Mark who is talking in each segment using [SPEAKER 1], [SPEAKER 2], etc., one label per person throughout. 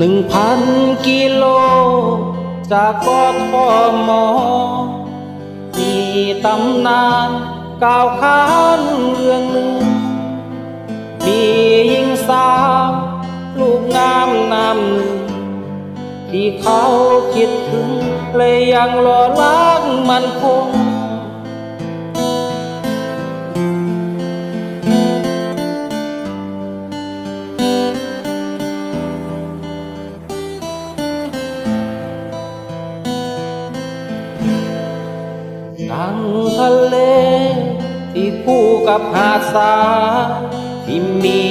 [SPEAKER 1] หนึ่งพันกิโล จากกทมมีตำนานกล่าวขานเรื่องหนึ่งที่หญิงสาวลูกงามนามหนึ่งที่เขาคิดถึงเลยยังรอล้างมันคง คู่กับหาดทราที่มี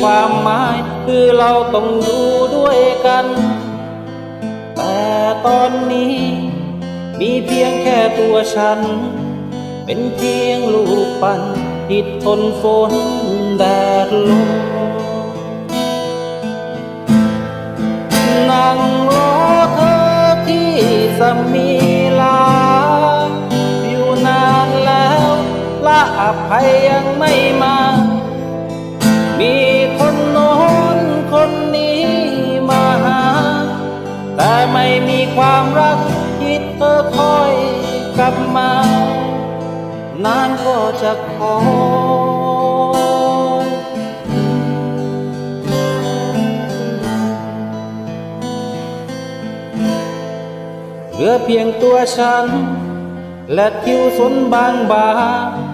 [SPEAKER 1] ความหมายคือเราต้องอยู่ด้วยกัน แต่ตอนนี้ มีเพียงแค่ตัวฉัน เป็นเพียงลูกปั่นที่ทนฝนแดดลมนั่งรอเธอที่สมี ละอภัยยังไม่มา มีคนโน้นคนนี้มาหา แต่ไม่มีความรักที่เธอคอยกลับมา นานก็จะคอเหลือเพียงตัวฉัน และทิวสนบางบาง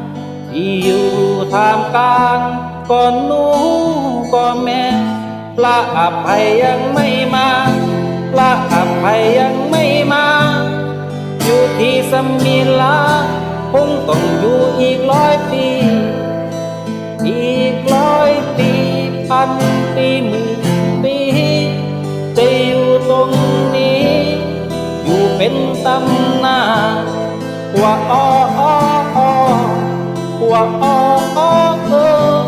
[SPEAKER 1] ที่อยู่ท่ามกลางก่อนหนูก่อนแม่พระอภัยยังไม่มาพระอภัยยังไม่มา อยู่ที่สมิลาคงต้องอยู่อีกร้อยปี อีกร้อยปีพันปีหมื่นปีจะอยู่ตรงนี้ อยู่เป็นตำนานว่าอ้อ ว่าอ้อออเออ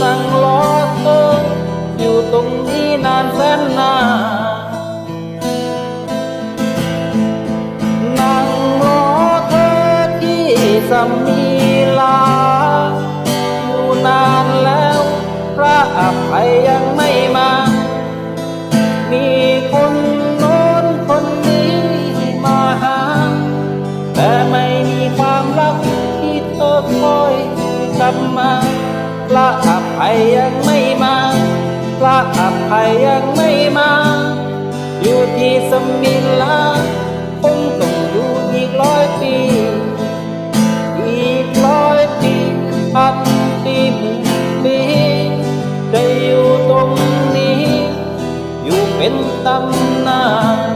[SPEAKER 1] นั่งรอเธออยู่ตรงนี้นานแสนนานนั่งรอเธอที่สมี อภัยยังไม่มา อยู่ที่สมิลาคงต้องอยู่อีกร้อยปี อีกร้อยปีพันปีหมื่นปีจะอยู่ตรงนี้ อยู่เป็นตำนาน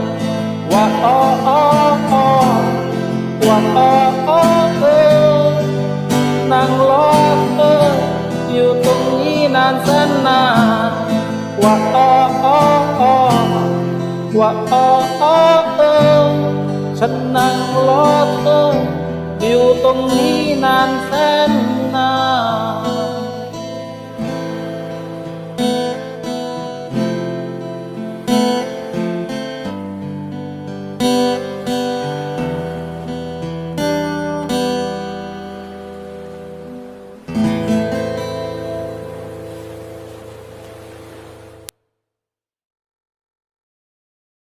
[SPEAKER 1] ว่าอ้ออ้ออ้อว่าอ้ออ้อเออนั่งรอเธออยู่ตรงนี้นานแสนนาน ว่าอ้ออ้ออ้อว่าอ้ออ้อเออฉันนั่งรอเธออยู่ตรงนี้นานแสน